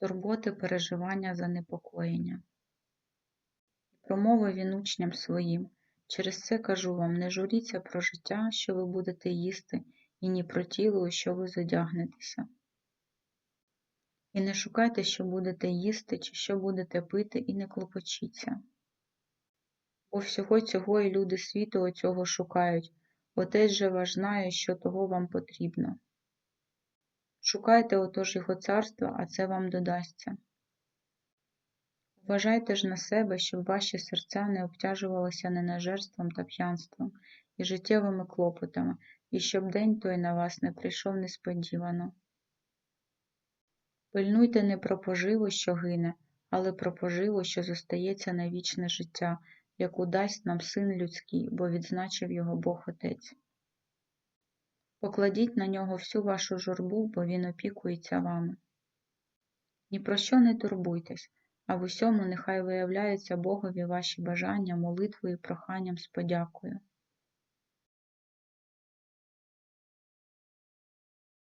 турботи, переживання, занепокоєння. Промовив він учням своїм. Через це кажу вам, не журіться про життя, що ви будете їсти, і ні про тіло, що ви зодягнетеся. І не шукайте, що будете їсти, чи що будете пити, і не клопочіться. Бо всього цього і люди світу оцього шукають, Отець же ваш знає, що того вам потрібно. Шукайте отож його царства, а це вам додасться. Вважайте ж на себе, щоб ваші серця не обтяжувалися ненажерством та п'янством і життєвими клопотами, і щоб день той на вас не прийшов несподівано. Пильнуйте не про поживу, що гине, але про поживу, що зостається на вічне життя, яку дасть нам Син людський, бо відзначив його Бог Отець. Покладіть на нього всю вашу журбу, бо він опікується вами. Ні про що не турбуйтесь, а в усьому нехай виявляються Богові ваші бажання молитвою проханням з подякою.